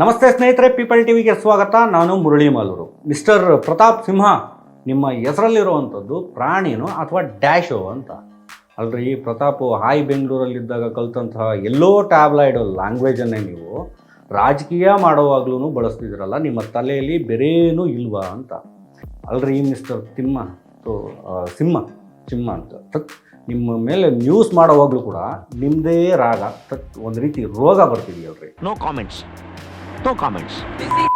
ನಮಸ್ತೆ ಸ್ನೇಹಿತರೆ ಪೀಪಲ್ ಟಿವಿಗೆ ಸ್ವಾಗತ. ನಾನು ಮುರಳಿ ಮಾಲೂರು. ಮಿಸ್ಟರ್ ಪ್ರತಾಪ್ ಸಿಂಹ ನಿಮ್ಮ ಹೆಸರಲ್ಲಿರುವಂಥದ್ದು ಪ್ರಾಣಿನೋ ಅಥವಾ ಡ್ಯಾಶೋ ಅಂತ? ಅಲ್ರಿ, ಪ್ರತಾಪ್, ಹಾಯ್ ಬೆಂಗಳೂರಲ್ಲಿದ್ದಾಗ ಕಲ್ತಂತಹ ಎಲ್ಲೋ ಟ್ಯಾಬ್ಲಾಯ್ಡ್ ಲ್ಯಾಂಗ್ವೇಜನ್ನೇ ನೀವು ರಾಜಕೀಯ ಮಾಡುವಾಗ್ಲೂ ಬಳಸ್ತಿದ್ರಲ್ಲ ನಿಮ್ಮ ತಲೆಯಲ್ಲಿ ಬೇರೇನೂ ಇಲ್ವಾ ಅಂತ? ಅಲ್ರಿ ಮಿಸ್ಟರ್ ತಿಮ್ಮ ಸಿಂಹ ಸಿಂಹ ಅಂತ. ತತ್ ನಿಮ್ಮ ಮೇಲೆ ನ್ಯೂಸ್ ಮಾಡೋವಾಗಲೂ ಕೂಡ ನಿಮ್ಮದೇ ರಾಗ ತತ್ ಒಂದು ರೀತಿ ರೋಗ ಬರ್ತಿದೆಯಲ್ರಿ. ನೋ ಕಾಮೆಂಟ್ಸ್ ನೋ ಕಾಮೆಂಟ್ಸ್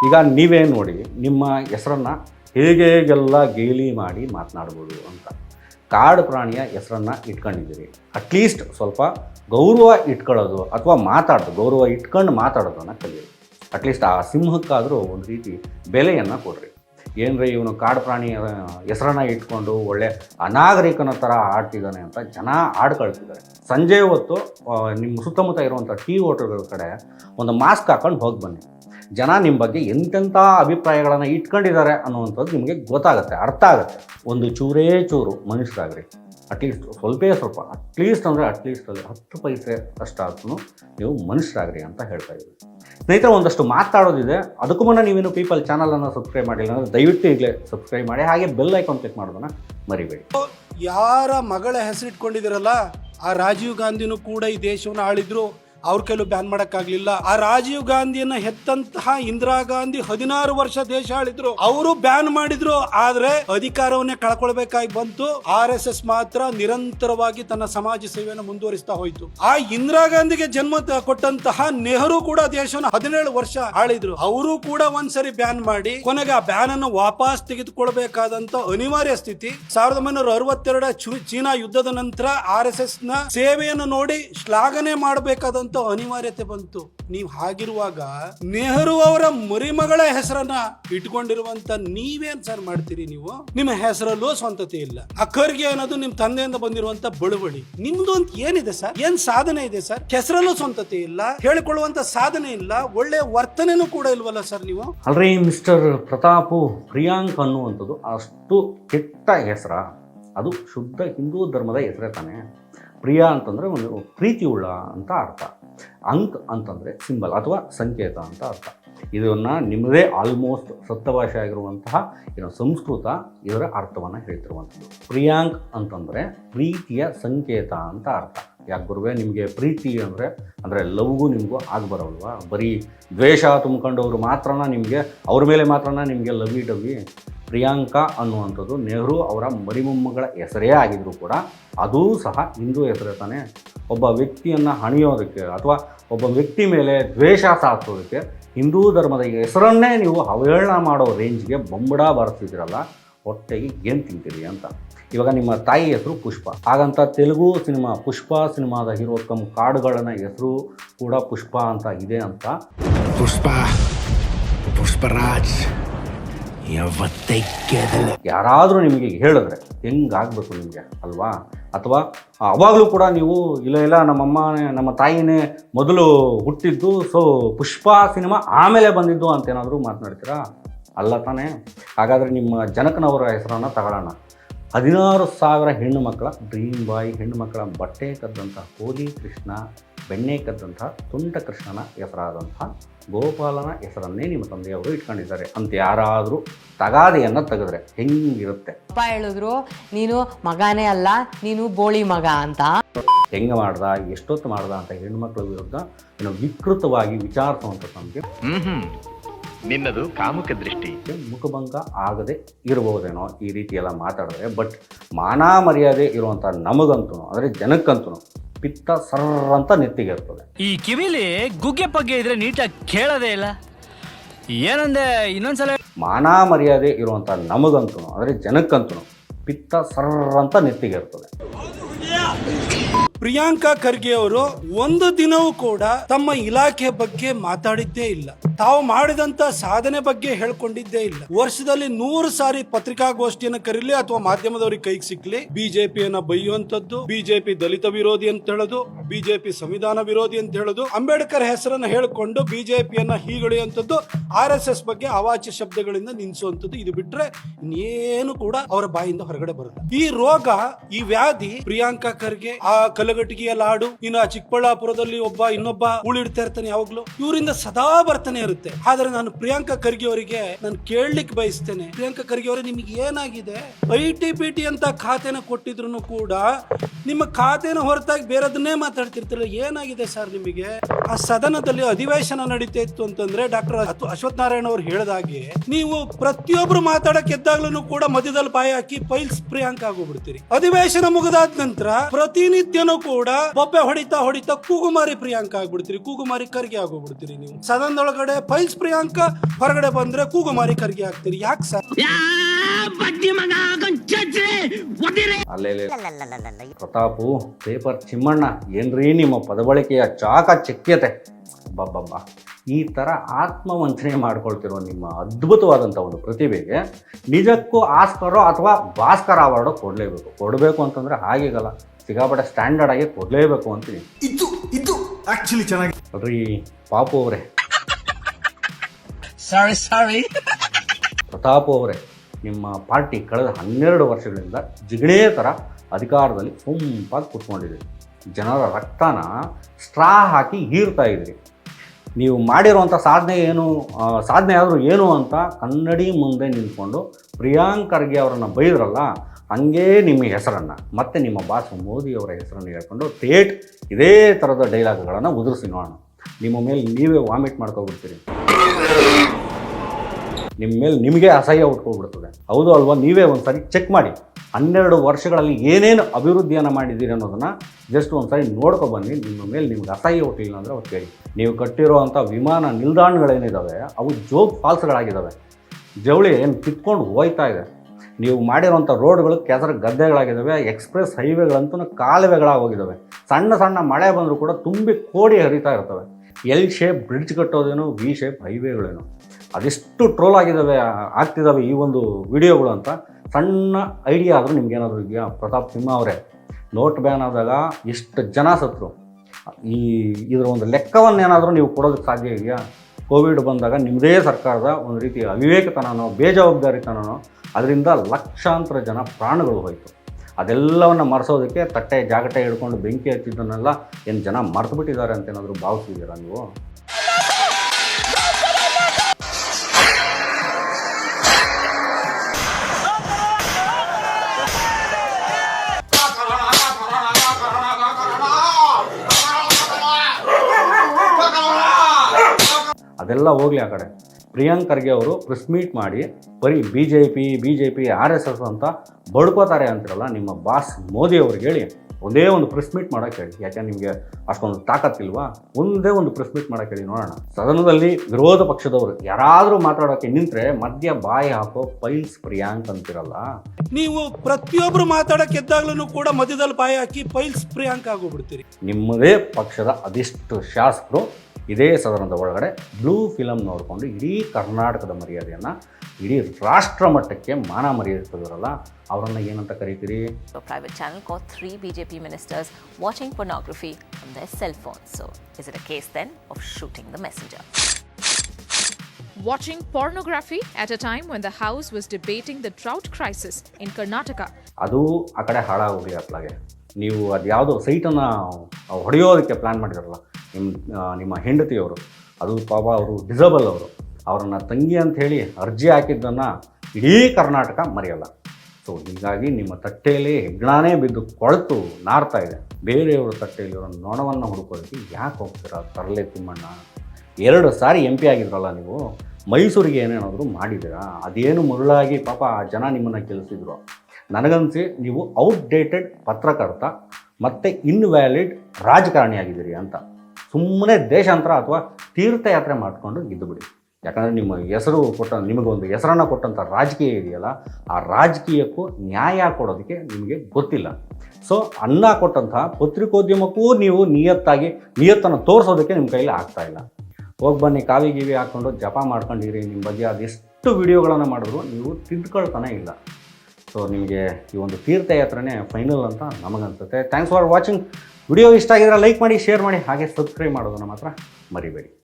ಈಗ ನೀವೇ ನೋಡಿ ನಿಮ್ಮ ಹೆಸರನ್ನ ಹೇಗೆ ಹೇಗೆಲ್ಲ ಗೇಲಿ ಮಾಡಿ ಮಾತನಾಡ್ಬೋದು ಅಂತ. ಕಾಡು ಪ್ರಾಣಿಯ ಹೆಸರನ್ನ ಇಟ್ಕೊಂಡಿದ್ದೀರಿ. ಅಟ್ಲೀಸ್ಟ್ ಸ್ವಲ್ಪ ಗೌರವ ಇಟ್ಕೊಳ್ಳೋದು ಅಥವಾ ಮಾತಾಡೋದು, ಗೌರವ ಇಟ್ಕೊಂಡು ಮಾತಾಡೋದನ್ನು ಕಲಿಯಿರಿ. ಅಟ್ಲೀಸ್ಟ್ ಆ ಸಿಂಹಕ್ಕಾದರೂ ಒಂದು ರೀತಿ ಬೆಲೆಯನ್ನು ಕೊಡ್ರಿ. ಏನ್ರಿ ಇವನು ಕಾಡು ಪ್ರಾಣಿ ಹೆಸರನ್ನ ಇಟ್ಕೊಂಡು ಒಳ್ಳೆ ಅನಾಗರಿಕನ ಥರ ಆಡ್ತಿದ್ದಾನೆ ಅಂತ ಜನ ಆಡ್ಕೊಳ್ತಿದ್ದಾರೆ. ಸಂಜೆ ಹೊತ್ತು ನಿಮ್ಮ ಸುತ್ತಮುತ್ತ ಇರುವಂಥ ಟೀ ಹೋಟೆಲ್ಗಳ ಕಡೆ ಒಂದು ಮಾಸ್ಕ್ ಹಾಕೊಂಡು ಹೋಗಿ ಬನ್ನಿ. ಜನ ನಿಮ್ಮ ಬಗ್ಗೆ ಎಂತೆಂಥ ಅಭಿಪ್ರಾಯಗಳನ್ನು ಇಟ್ಕೊಂಡಿದ್ದಾರೆ ಅನ್ನುವಂಥದ್ದು ನಿಮಗೆ ಗೊತ್ತಾಗುತ್ತೆ, ಅರ್ಥ ಆಗುತ್ತೆ. ಒಂದು ಚೂರೇ ಚೂರು ಮನುಷ್ಯರಾಗ್ರಿ. ಅಟ್ಲೀಸ್ಟ್ ಸ್ವಲ್ಪೇ ಸ್ವಲ್ಪ ಅಟ್ಲೀಸ್ಟ್ ಅಂದರೆ ಅಟ್ಲೀಸ್ಟ್ ಅಲ್ಲಿ ಹತ್ತು ಪೈಸೆ ಅಷ್ಟಾದ್ರೂ ನೀವು ಮನುಷ್ಯರಾಗ್ರಿ ಅಂತ ಹೇಳ್ತಾ ಇದ್ದೀವಿ ಸ್ನೇಹಿತರೆ, ಒಂದಷ್ಟು ಮಾತಾಡೋದಿದೆ. ಅದಕ್ಕೂ ಮುನ್ನ ನೀವೇನು ಪೀಪಲ್ ಚಾನಲನ್ನು ಸಬ್ಸ್ಕ್ರೈಬ್ ಮಾಡಿಲ್ಲ ಅಂದರೆ ದಯವಿಟ್ಟು ಈಗಲೇ ಸಬ್ಸ್ಕ್ರೈಬ್ ಮಾಡಿ. ಹಾಗೆ ಬೆಲ್ ಐಕಾನ್ ಕ್ಲಿಕ್ ಮಾಡೋದನ್ನ ಮರಿಬೇಡಿ. ಯಾರ ಮಗಳ ಹೆಸರಿಟ್ಕೊಂಡಿದ್ದೀರಲ್ಲ? ಆ ರಾಜೀವ್ ಗಾಂಧಿನೂ ಕೂಡ ಈ ದೇಶವನ್ನು ಆಳಿದ್ರು. ಅವ್ರ ಕೈಲೂ ಬ್ಯಾನ್ ಮಾಡಕ್ಕಾಗ್ಲಿಲ್ಲ. ಆ ರಾಜೀವ್ ಗಾಂಧಿಯನ್ನ ಹೆತ್ತಂತಹ ಇಂದಿರಾ ಗಾಂಧಿ ಹದಿನಾರು ವರ್ಷ ದೇಶ ಆಳಿದ್ರು ಅವರು ಬ್ಯಾನ್ ಮಾಡಿದ್ರು, ಆದ್ರೆ ಅಧಿಕಾರವನ್ನೇ ಕಳ್ಕೊಳ್ಬೇಕಾಗಿ ಬಂತು. ಆರ್ ಎಸ್ ಮಾತ್ರ ನಿರಂತರವಾಗಿ ತನ್ನ ಸಮಾಜ ಸೇವೆಯನ್ನು ಮುಂದುವರಿಸ್ತಾ ಹೋಯ್ತು. ಆ ಇಂದಿರಾ ಗಾಂಧಿಗೆ ಜನ್ಮ ಕೊಟ್ಟಂತಹ ನೆಹರು ಕೂಡ ದೇಶವನ್ನು ಹದಿನೇಳು ವರ್ಷ ಆಳಿದ್ರು. ಅವರು ಕೂಡ ಒಂದ್ಸರಿ ಬ್ಯಾನ್ ಮಾಡಿ, ಕೊನೆಗೆ ಆ ಬ್ಯಾನ್ ಅನ್ನು ವಾಪಸ್ ತೆಗೆದುಕೊಳ್ಬೇಕಾದಂತ ಅನಿವಾರ್ಯ ಸ್ಥಿತಿ. ಸಾವಿರದ ಒಂಬೈನೂರ ಅರವತ್ತೆರಡ ಚೀನಾ ಯುದ್ಧದ ನಂತರ ಆರ್ ಎಸ್ ಎಸ್ನ ಸೇವೆಯನ್ನು ನೋಡಿ ಶ್ಲಾಘನೆ ಮಾಡಬೇಕಾದಂತ ಅನಿವಾರ್ಯತೆ ಬಂತು. ನೀವು ಹಾಗಿರುವಾಗ ನೆಹರು ಅವರ ಮರಿಮಗಳ ಹೆಸರನ್ನ ಇಟ್ಕೊಂಡಿರುವಂತ ನೀವೇನ್ ಸರ್ ಮಾಡ್ತೀರಿ ನೀವು? ನಿಮ್ಮ ಹೆಸರಲ್ಲೂ ಸ್ವಂತತೆ ಇಲ್ಲ. ಅಖರ್ಗೆ ಖರ್ಗೆ ಅನ್ನೋದು ನಿಮ್ ತಂದೆಯಿಂದ ಬಂದಿರುವಂತ ಬಳುವಳಿ. ನಿಮ್ದು ಅಂತ ಏನಿದೆ ಸರ್? ಏನ್ ಸಾಧನೆ ಇದೆ ಸರ್? ಹೆಸರಲ್ಲೂ ಸ್ವಂತತೆ ಇಲ್ಲ, ಹೇಳಿಕೊಳ್ಳುವಂತ ಸಾಧನೆ ಇಲ್ಲ, ಒಳ್ಳೆ ವರ್ತನೆನೂ ಕೂಡ ಇಲ್ವಲ್ಲ ಸರ್ ನೀವು? ಅಲ್ರಿ ಮಿಸ್ಟರ್ ಪ್ರತಾಪು ಪ್ರಿಯಾಂಕ್ ಅನ್ನುವಂಥದ್ದು ಅಷ್ಟು ಕೆಟ್ಟ ಹೆಸರ. ಅದು ಶುದ್ಧ ಹಿಂದೂ ಧರ್ಮದ ಹೆಸರೇ ತಾನೆ. ಪ್ರಿಯ ಅಂತಂದರೆ ಒಂದು ಪ್ರೀತಿ ಉಳ್ಳ ಅಂತ ಅರ್ಥ. ಅಂಕ್ ಅಂತಂದರೆ ಸಿಂಬಲ್ ಅಥವಾ ಸಂಕೇತ ಅಂತ ಅರ್ಥ. ಇದನ್ನು ನಿಮ್ಮದೇ ಆಲ್ಮೋಸ್ಟ್ ಸಪ್ತಭಾಷೆ ಆಗಿರುವಂತಹ ಏನು ಸಂಸ್ಕೃತ ಇದರ ಅರ್ಥವನ್ನು ಹೇಳ್ತಿರುವಂಥದ್ದು. ಪ್ರಿಯಾಂಕ್ ಅಂತಂದರೆ ಪ್ರೀತಿಯ ಸಂಕೇತ ಅಂತ ಅರ್ಥ. ಯಾಕೆ ಗುರುವೆ? ನಿಮಗೆ ಪ್ರೀತಿ ಅಂದರೆ ಅಂದರೆ ಲವ್ಗೂ ನಿಮಗೂ ಆಗಬರಲ್ವಾ ಬರೀ ದ್ವೇಷ ತುಂಬಿಕೊಂಡವರು ಮಾತ್ರನ ನಿಮಗೆ, ಅವ್ರ ಮೇಲೆ ಮಾತ್ರನ ನಿಮಗೆ ಲವಿ ಡವಿ ಪ್ರಿಯಾಂಕಾ ಅನ್ನುವಂಥದ್ದು ನೆಹರು ಅವರ ಮರಿಮೊಮ್ಮಗಳ ಹೆಸರೇ ಆಗಿದ್ದರೂ ಕೂಡ, ಅದೂ ಸಹ ಹಿಂದೂ ಹೆಸರೇ ತಾನೇ. ಒಬ್ಬ ವ್ಯಕ್ತಿಯನ್ನು ಹಣಿಯೋದಕ್ಕೆ ಅಥವಾ ಒಬ್ಬ ವ್ಯಕ್ತಿ ಮೇಲೆ ದ್ವೇಷ ಸಾಧಿಸೋದಕ್ಕೆ ಹಿಂದೂ ಧರ್ಮದ ಹೆಸರನ್ನೇ ನೀವು ಅವಹೇಳನ ಮಾಡೋ ರೇಂಜ್ಗೆ ಬೊಂಬಡ ಬಾರಿಸ್ತಿದ್ದೀರಲ್ಲ ಹೊಟ್ಟೆಗೆ ಏನು ತಿಂತೀರಿ ಅಂತ. ಇವಾಗ ನಿಮ್ಮ ತಾಯಿ ಹೆಸರು ಪುಷ್ಪ. ಹಾಗಂತ ತೆಲುಗು ಸಿನಿಮಾ ಪುಷ್ಪ ಸಿನಿಮಾದ ಹೀರೋ ತಮ್ಮ ಕಾಡುಗಳನ್ನ ಹೆಸರು ಕೂಡ ಪುಷ್ಪ ಅಂತ ಇದೆ ಅಂತ. ಪುಷ್ಪ ಪುಷ್ಪರಾಜ್ ಯಾರಾದರೂ ನಿಮಗೆ ಹೇಳಿದ್ರೆ ಹೆಂಗಾಗಬೇಕು ನಿಮಗೆ, ಅಲ್ವಾ? ಅಥವಾ ಅವಾಗಲೂ ಕೂಡ ನೀವು ಇಲ್ಲ ಇಲ್ಲ, ನಮ್ಮಮ್ಮ, ನಮ್ಮ ತಾಯಿನೇ ಮೊದಲು ಹುಟ್ಟಿದ್ದು ಸೊ ಪುಷ್ಪ ಸಿನಿಮಾ ಆಮೇಲೆ ಬಂದಿದ್ದು ಅಂತೇನಾದರೂ ಮಾತನಾಡ್ತೀರಾ? ಅಲ್ಲ ತಾನೇ. ಹಾಗಾದರೆ ನಿಮ್ಮ ಜನಕನವರ ಹೆಸರನ್ನು ತಗೊಳ್ಳೋಣ. ಹದಿನಾರು ಸಾವಿರ ಹೆಣ್ಣು ಮಕ್ಕಳ ಡ್ರೀಮ್ ಬಾಯ್ ಹೆಣ್ಣು ಮಕ್ಕಳ ಬಟ್ಟೆ ಕದ್ದಂಥ ಹೋಲಿ ಕೃಷ್ಣ ಬೆಣ್ಣೆ ಕದ್ದಂಥ ತುಂಟ ಕೃಷ್ಣನ ಹೆಸರಾದಂಥ ಗೋಪಾಲನ ಹೆಸರನ್ನೇ ನಿಮ್ಮ ತಂದೆಯವರು ಇಟ್ಕೊಂಡಿದ್ದಾರೆ. ಅಂತ ಯಾರಾದರೂ ತಗಾದೆಯನ್ನು ತೆಗೆದ್ರೆ ಹೆಂಗಿರುತ್ತೆ? ಅಪ್ಪ ಹೇಳಿದ್ರು ನೀನು ಮಗನೇ ಅಲ್ಲ ನೀನು ಬೋಳಿ ಮಗ ಅಂತ. ಹೆಂಗೆ ಮಾಡ್ದ ಎಷ್ಟೊತ್ತು ಮಾಡ್ದ ಅಂತ ಹೆಣ್ಮಕ್ಳ ವಿರುದ್ಧ ಏನು ವಿಕೃತವಾಗಿ ವಿಚಾರಿಸುವಂಥ ನಮಗೆ ಹ್ಮ್ ಹ್ಮ್. ನಿನ್ನದು ಕಾಮುಕ ದೃಷ್ಟಿ. ಮುಖಭಂಗ ಆಗದೆ ಇರಬಹುದೇನೋ ಈ ರೀತಿ ಎಲ್ಲ ಮಾತಾಡಿದ್ರೆ ಬಟ್ ಮಾನ ಮರ್ಯಾದೆ ಇರುವಂಥ ನಮಗಂತೂ ಅಂದ್ರೆ ಜನಕ್ಕಂತೂ ಪಿತ್ತ ಸರ್ರ ಅಂತ ನೆತ್ತಿಗೆ ಇರ್ತದೆ. ಈ ಕಿವಿಲಿ ಗುಗ್ಗೆ ಪಗ್ಗೆ ಇದ್ರೆ ನೀಟಾಗಿ ಕೇಳೋದೇ ಇಲ್ಲ. ಏನಂದೆ ಇನ್ನೊಂದ್ಸಲ ಮಾನ ಮರ್ಯಾದೆ ಇರುವಂಥ ನಮಗಂತೂ ಅಂದರೆ ಜನಕ್ಕಂತೂ ಪಿತ್ತ ಸರ್ರ ಅಂತ ನೆತ್ತಿಗೆ ಇರ್ತದೆ. ಪ್ರಿಯಾಂಕಾ ಖರ್ಗೆ ಅವರು ಒಂದು ದಿನವೂ ಕೂಡ ತಮ್ಮ ಇಲಾಖೆ ಬಗ್ಗೆ ಮಾತಾಡಿದ್ದೇ ಇಲ್ಲ. ತಾವು ಮಾಡಿದಂತ ಸಾಧನೆ ಬಗ್ಗೆ ಹೇಳ್ಕೊಂಡಿದ್ದೇ ಇಲ್ಲ. ವರ್ಷದಲ್ಲಿ ನೂರು ಸಾರಿ ಪತ್ರಿಕಾಗೋಷ್ಠಿಯನ್ನು ಕರೀಲಿ ಅಥವಾ ಮಾಧ್ಯಮದವರಿಗೆ ಕೈಗೆ ಸಿಕ್ಲಿ. ಬಿಜೆಪಿಯನ್ನ ಬೈಯುವಂತದ್ದು ಬಿಜೆಪಿ ದಲಿತ ವಿರೋಧಿ ಅಂತ ಹೇಳೋದು, ಬಿಜೆಪಿ ಸಂವಿಧಾನ ವಿರೋಧಿ ಅಂತ ಹೇಳೋದು, ಅಂಬೇಡ್ಕರ್ ಹೆಸರನ್ನ ಹೇಳ್ಕೊಂಡು ಬಿಜೆಪಿಯನ್ನ ಹೀಗಳೆಯುವಂಥದ್ದು, ಆರ್ ಎಸ್ ಎಸ್ ಬಗ್ಗೆ ಅವಾಚ್ಯ ಶಬ್ದಗಳಿಂದ ನಿಲ್ಲಿಸುವಂಥದ್ದು ಇದು ಬಿಟ್ರೆ ಇನ್ನೇನು ಕೂಡ ಅವರ ಬಾಯಿಂದ ಹೊರಗಡೆ ಬರುತ್ತೆ ಈ ರೋಗ, ಈ ವ್ಯಾಧಿ ಪ್ರಿಯಾಂಕಾ ಖರ್ಗೆ, ಆ ಕಲಗಟ್ಟಿಗೆಯ ಲಾಡು, ಇನ್ನು ಚಿಕ್ಕಬಳ್ಳಾಪುರದಲ್ಲಿ ಒಬ್ಬ ಇನ್ನೊಬ್ಬ ಉಳಿಡ್ತಾ ಇರ್ತಾನೆ ಯಾವಾಗ್ಲೂ. ಇವರಿಂದ ಸದಾ ಬರ್ತಾನೆ ಇರುತ್ತೆ. ಆದ್ರೆ ನಾನು ಪ್ರಿಯಾಂಕಾ ಖರ್ಗೆ ಅವರಿಗೆ ನಾನು ಕೇಳಲಿಕ್ಕೆ ಬಯಸ್ತೇನೆ. ಪ್ರಿಯಾಂಕಾ ಖರ್ಗೆ ಅವರೇ ನಿಮಗೆ ಏನಾಗಿದೆ? ಐ ಟಿ ಪಿ ಟಿ ಅಂತ ಖಾತೆನ ಕೊಟ್ಟಿದ್ರು ಕೂಡ ನಿಮ್ಮ ಖಾತೆನ ಹೊರತಾಗಿ ಬೇರೆದನ್ನೇ ಮಾತಾಡ್ತಿರ್ತಿರಲ್ಲ ಏನಾಗಿದೆ ಸರ್ ನಿಮಗೆ? ಆ ಸದನದಲ್ಲಿ ಅಧಿವೇಶನ ನಡೀತಾ ಇತ್ತು ಅಂತಂದ್ರೆ ಡಾಕ್ಟರ್ ಅಶ್ವಥ್ ನಾರಾಯಣ ಅವರು ಹೇಳದಾಗೆ ನೀವು ಪ್ರತಿಯೊಬ್ರು ಮಾತಾಡಕ್ ಎದ್ದಾಗ್ಲೂ ಕೂಡ ಮಧ್ಯದಲ್ಲಿ ಬಾಯಿ ಹಾಕಿ ಫೈಲ್ಸ್ ಪ್ರಿಯಾಂಕ ಆಗೋಗ್ಬಿಡ್ತೀರಿ. ಅಧಿವೇಶನ ಮುಗಿದಾದ ನಂತರ ಪ್ರತಿನಿತ್ಯನೂ ಕೂಡ ಬೊಬ್ಬೆ ಹೊಡಿತಾ ಹೊಡಿತಾ ಕೂಗುಮಾರಿ ಪ್ರಿಯಾಂಕ ಆಗ್ಬಿಡ್ತೀರಿ ಕೂಗುಮಾರಿ ಖರ್ಗೆ ಆಗೋಗ್ಬಿಡ್ತೀರಿ ನೀವು. ಸದನದೊಳಗಡೆ ಫೈಲ್ಸ್ ಪ್ರಿಯಾಂಕ ಹೊರಗಡೆ ಬಂದ್ರೆ ಕೂಗುಮಾರಿ ಖರ್ಗೆ ಆಗ್ತೀರಿ. ಯಾಕೆ ಸರ್? ಅಲ್ಲೇ ಪ್ರತಾಪು ಪೇಪರ್ ಚಿಮ್ಮಣ್ಣ ಏನ್ರೀ ನಿಮ್ಮ ಪದಬಳಕೆಯ ಚಾಕ ಚಕ್ಯತೆ ಬಬ್ಬಬ್ಬ ಈ ತರ ಆತ್ಮವಂಚನೆ ಮಾಡ್ಕೊಳ್ತಿರೋ ನಿಮ್ಮ ಅದ್ಭುತವಾದಂಥ ಒಂದು ಪ್ರತಿಭೆಗೆ ನಿಜಕ್ಕೂ ಆಸ್ಕರೋ ಅಥವಾ ಭಾಸ್ಕರ ಅವಾರ್ಡೋ ಕೊಡಲೇಬೇಕು. ಕೊಡಬೇಕು ಅಂತಂದ್ರೆ ಹಾಗೀಗಲ್ಲ. ಸಿಕ್ಕಾಪಟ್ಟೆ ಸ್ಟ್ಯಾಂಡರ್ಡ್ ಆಗಿ ಕೊಡಲೇಬೇಕು ಅಂತೀನಿ ಇದು ಇದು ಆಕ್ಚುಲಿ ಚೆನ್ನಾಗಿ ನೋಡ್ರಿ ಪಾಪು ಅವರೇ. ಸಾರಿ ಸಾರಿ ಪ್ರತಾಪ್ ಅವರೇ ನಿಮ್ಮ ಪಾರ್ಟಿ ಕಳೆದ ಹನ್ನೆರಡು ವರ್ಷಗಳಿಂದ ಜಿಗಳೇ ಥರ ಅಧಿಕಾರದಲ್ಲಿ ಫುಂಪಾಗಿ ಕೂತ್ಕೊಂಡಿದೆ. ಜನರ ರಕ್ತನ ಸ್ಟ್ರಾ ಹಾಕಿ ಹೀರ್ತಾ ಇದ್ರಿ ನೀವು ಮಾಡಿರುವಂಥ ಸಾಧನೆ ಏನು ಸಾಧನೆ ಆದರೂ ಏನು ಅಂತ ಕನ್ನಡಿ ಮುಂದೆ ನಿಂತ್ಕೊಂಡು ಪ್ರಿಯಾಂಕ್ ಖರ್ಗೆ ಅವರನ್ನು ಬೈದ್ರಲ್ಲ ಹಂಗೇ ನಿಮ್ಮ ಹೆಸರನ್ನು, ಮತ್ತೆ ನಿಮ್ಮ ಬಾಸ್ ಮೋದಿಯವರ ಹೆಸರನ್ನು ಹೇಳ್ಕೊಂಡು ಟೇಟ್ ಇದೇ ಥರದ ಡೈಲಾಗ್ಗಳನ್ನು ಉದುರಿಸಿ ನೋಡೋಣ. ನಿಮ್ಮ ಮೇಲೆ ನೀವೇ ವಾಮಿಟ್ ಮಾಡ್ಕೊಬಿಡ್ತೀರಿ. ನಿಮ್ಮ ಮೇಲೆ ನಿಮಗೆ ಅಸಹ್ಯ ಉಟ್ಕೊಬಿಡ್ತದೆ ಹೌದು ಅಲ್ವಾ? ನೀವೇ ಒಂದ್ಸರಿ ಚೆಕ್ ಮಾಡಿ. ಹನ್ನೆರಡು ವರ್ಷಗಳಲ್ಲಿ ಏನೇನು ಅಭಿವೃದ್ಧಿಯನ್ನು ಮಾಡಿದ್ದೀರಿ ಅನ್ನೋದನ್ನು ಜಸ್ಟ್ ಒಂದ್ಸರಿ ನೋಡ್ಕೊ ಬನ್ನಿ. ನಿಮ್ಮ ಮೇಲೆ ನಿಮ್ಗೆ ಅಸಹ್ಯ ಹುಟ್ಟಿಲ್ಲ ಅಂದರೆ ಅವ್ರು ಕೇಳಿ. ನೀವು ಕಟ್ಟಿರುವಂಥ ವಿಮಾನ ನಿಲ್ದಾಣಗಳೇನಿದ್ದಾವೆ ಅವು ಜೋಗ್ ಫಾಲ್ಸ್ಗಳಾಗಿದ್ದಾವೆ ಜವಳಿ ಏನು ಕಿತ್ಕೊಂಡು ಹೋಯ್ತಾ ಇದೆ. ನೀವು ಮಾಡಿರುವಂಥ ರೋಡ್ಗಳು ಕೆಸರು ಗದ್ದೆಗಳಾಗಿದ್ದಾವೆ, ಎಕ್ಸ್ಪ್ರೆಸ್ ಹೈವೇಗಳಂತೂ ಕಾಲುವೆಗಳಾಗೋಗಿದ್ದಾವೆ. ಸಣ್ಣ ಸಣ್ಣ ಮಳೆ ಬಂದರೂ ಕೂಡ ತುಂಬಿ ಕೋಡಿ ಹರಿತಾ ಇರ್ತವೆ. ಎಲ್ ಶೇಪ್ ಬ್ರಿಡ್ಜ್ ಕಟ್ಟೋದೇನು ವಿ ಶೇಪ್ ಹೈವೇಗಳೇನು. ಅದೆಷ್ಟು ಟ್ರೋಲ್ ಆಗಿದ್ದಾವೆ ಆಗ್ತಿದ್ದಾವೆ ಈ ಒಂದು ವಿಡಿಯೋಗಳು ಅಂತ ಸಣ್ಣ ಐಡಿಯಾ ಆದರೂ ನಿಮ್ಗೇನಾದರೂ ಇದೆಯಾ? ಪ್ರತಾಪ್ ಸಿಂಹ ಅವರೇ, ನೋಟ್ ಬ್ಯಾನ್ ಆದಾಗ ಎಷ್ಟು ಜನ ಸತ್ರು ಈ ಇದರ ಒಂದು ಲೆಕ್ಕವನ್ನೇನಾದರೂ ನೀವು ಕೊಡೋದಕ್ಕೆ ಸಾಧ್ಯ ಇದೆಯಾ? ಕೋವಿಡ್ ಬಂದಾಗ ನಿಮ್ಮದೇ ಸರ್ಕಾರದ ಒಂದು ರೀತಿ ಅವಿವೇಕತನನೋ, ಬೇಜವಾಬ್ದಾರಿತನನೋ, ಅದರಿಂದ ಲಕ್ಷಾಂತರ ಜನ ಪ್ರಾಣಗಳು ಹೋಯಿತು. ಅದೆಲ್ಲವನ್ನು ಮರೆಸೋದಕ್ಕೆ ತಟ್ಟೆ ಜಾಗಟೆ ಹಿಡ್ಕೊಂಡು ಬೆಂಕಿ ಹಚ್ಚಿದ್ದನ್ನೆಲ್ಲ ಏನು ಜನ ಮರೆತು ಬಿಟ್ಟಿದ್ದಾರೆ ಅಂತ ಏನಾದರೂ ಭಾವಿಸಿದ್ದೀರಾ ನೀವು? ಅದೆಲ್ಲ ಹೋಗಲಿ ಆ ಕಡೆ. ಪ್ರಿಯಾಂಕ್ ಖರ್ಗೆ ಅವರು ಪ್ರೆಸ್ ಮೀಟ್ ಮಾಡಿ ಬರೀ B J P B J P R S S ಅಂತ ಬಡ್ಕೋತಾರೆ ಅಂತಿರಲ್ಲ ನಿಮ್ಮ ಬಾಸ್ ಮೋದಿ ಅವ್ರಿಗೆ ಹೇಳಿ ಒಂದೇ ಒಂದು ಪ್ರೆಸ್ ಮೀಟ್ ಮಾಡೋಕೆ ಹೇಳಿ. ಯಾಕೆ ನಿಮಗೆ ಅಷ್ಟೊಂದು ತಾಕತ್ತಿಲ್ವಾ ಒಂದೇ ಒಂದು ಪ್ರೆಸ್ ಮೀಟ್ ಮಾಡೋಕೆ ಹೇಳಿ ನೋಡೋಣ. ಸದನದಲ್ಲಿ ವಿರೋಧ ಪಕ್ಷದವರು ಯಾರಾದರೂ ಮಾತಾಡೋಕೆ ನಿಂತರೆ ಮಧ್ಯ ಬಾಯಿ ಹಾಕೋ ಪೈಲ್ಸ್ ಪ್ರಿಯಾಂಕ್ ಅಂತಿರಲ್ಲ. ನೀವು ಪ್ರತಿಯೊಬ್ಬರು ಮಾತಾಡೋಕೆ ಎದ್ದಾಗ್ಲೂ ಕೂಡ ಮಧ್ಯದಲ್ಲಿ ಬಾಯಿ ಹಾಕಿ ಪೈಲ್ಸ್ ಪ್ರಿಯಾಂಕ್ ಆಗೋಗ್ಬಿಡ್ತೀರಿ. ನಿಮ್ಮದೇ ಪಕ್ಷದ ಅದೆಷ್ಟು ಶಾಸಕರು ಇದೇ ಸದನದ ಒಳಗಡೆ ಬ್ಲೂ ಫಿಲಮ್ ನೋಡಿಕೊಂಡು ಇಡೀ ಕರ್ನಾಟಕದ ಮರ್ಯಾದೆಯನ್ನು ಇಡೀ ರಾಷ್ಟ್ರ ಮಟ್ಟಕ್ಕೆ ಮಾನ ಮರ್ಯಾದೆ ತೆಗೆದಿರಲ್ಲ ಅವರನ್ನು ಏನಂತ ಕರಿತೀರಿ? Channel call three B J P ministers watching pornography on the cell phone so is it a case then of shooting the messenger watching pornography at a time when the House was debating the drought crisis in Karnataka. ಅದು ಆ ಕಡೆ ಹಾಳಾಗೋಗಿ ಅತ್ಲಾಗೆ. ನೀವು ಅದು ಯಾವುದೋ ಸೈಟನ್ನು ಹೊಡೆಯೋದಕ್ಕೆ plan ಮಾಡಿದಾರಲ್ಲ ನಿಮ್ಮ ನಿಮ್ಮ ಹೆಂಡತಿಯವರು, ಅದು ಪಾಪ ಅವರು ಡಿಸಬಲ್ ಅವರು, ಅವರನ್ನು ತಂಗಿ ಅಂತ ಹೇಳಿ ಅರ್ಜಿ ಹಾಕಿದ್ದನ್ನು ಇಡೀ ಕರ್ನಾಟಕ ಮರೆಯಲ್ಲ. ಸೊ ಹೀಗಾಗಿ ನಿಮ್ಮ ತಟ್ಟೆಯಲ್ಲಿ ಹೆಗ್ಣಾನೇ ಬಿದ್ದು ಕೊಳೆತು, ನಾರ್ತಾ ಇದೆ. ಬೇರೆಯವರ ತಟ್ಟೆಯಲ್ಲಿ ಅವರ ನೊಣವನ್ನು ಹುಡುಕೋದಕ್ಕೆ ಯಾಕೆ ಹೋಗ್ತೀರಾ? ತರಲೆ ತಿಮ್ಮಣ್ಣ. ಎರಡು ಸಾರಿ ಎಂ ಪಿ ಆಗಿದ್ರಲ್ಲ ನೀವು, ಮೈಸೂರಿಗೆ ಏನೇನಾದರೂ ಮಾಡಿದ್ದೀರಾ? ಅದೇನು ಮರುಳಾಗಿ ಪಾಪ ಆ ಜನ ನಿಮ್ಮನ್ನು ಕೆಲಸಿದ್ರು. ನನಗನ್ಸಿ ನೀವು ಔಟ್ಡೇಟೆಡ್ ಪತ್ರಕರ್ತ, ಮತ್ತು ಇನ್ವ್ಯಾಲಿಡ್ ರಾಜಕಾರಣಿ ಆಗಿದ್ದೀರಿ ಅಂತ. ಸುಮ್ಮನೆ ದೇಶಾಂತರ ಅಥವಾ ತೀರ್ಥಯಾತ್ರೆ ಮಾಡಿಕೊಂಡು ಗೆದ್ದುಬಿಡಿ ಯಾಕಂದರೆ ನಿಮ್ಮ ಹೆಸರು ಕೊಟ್ಟ ನಿಮಗೊಂದು ಹೆಸರನ್ನು ಕೊಟ್ಟಂಥ ರಾಜಕೀಯ ಇದೆಯಲ್ಲ, ಆ ರಾಜಕೀಯಕ್ಕೂ ನ್ಯಾಯ ಕೊಡೋದಕ್ಕೆ ನಿಮಗೆ ಗೊತ್ತಿಲ್ಲ. ಸೊ ಅನ್ನ ಕೊಟ್ಟಂತಹ ಪತ್ರಿಕೋದ್ಯಮಕ್ಕೂ ನೀವು ನಿಯತ್ತಾಗಿ, ನಿಯತ್ತನ್ನು ತೋರಿಸೋದಕ್ಕೆ ನಿಮ್ಮ ಕೈಯಲ್ಲಿ ಆಗ್ತಾ ಇಲ್ಲ. ಹೋಗಿ ಬನ್ನಿ, ಕಾವಿ ಗೀವಿ ಹಾಕ್ಕೊಂಡು ಜಪ ಮಾಡ್ಕೊಂಡಿರಿ, ನಿಮ್ಮ ಬಗ್ಗೆ ಅದೆಷ್ಟು ವಿಡಿಯೋಗಳನ್ನು ಮಾಡಿದ್ರು ನೀವು ತಿದ್ಕೊಳ್ತಾನೆ ಇಲ್ಲ. ಸೊ ನಿಮಗೆ ಈ ಒಂದು ತೀರ್ಥಯಾತ್ರೆನೇ ಫೈನಲ್ ಅಂತ ನಮಗನ್ಸುತ್ತೆ. ಥ್ಯಾಂಕ್ಸ್ ಫಾರ್ ವಾಚಿಂಗ್ ವಿಡಿಯೋ ಇಷ್ಟ ಆಗಿದ್ರೆ ಲೈಕ್ ಮಾಡಿ ಶೇರ್ ಮಾಡಿ ಹಾಗೆ ಸಬ್ಸ್ಕ್ರೈಬ್ ಮಾಡೋದನ್ನು ಮಾತ್ರ ಮರಿಬೇಡಿ.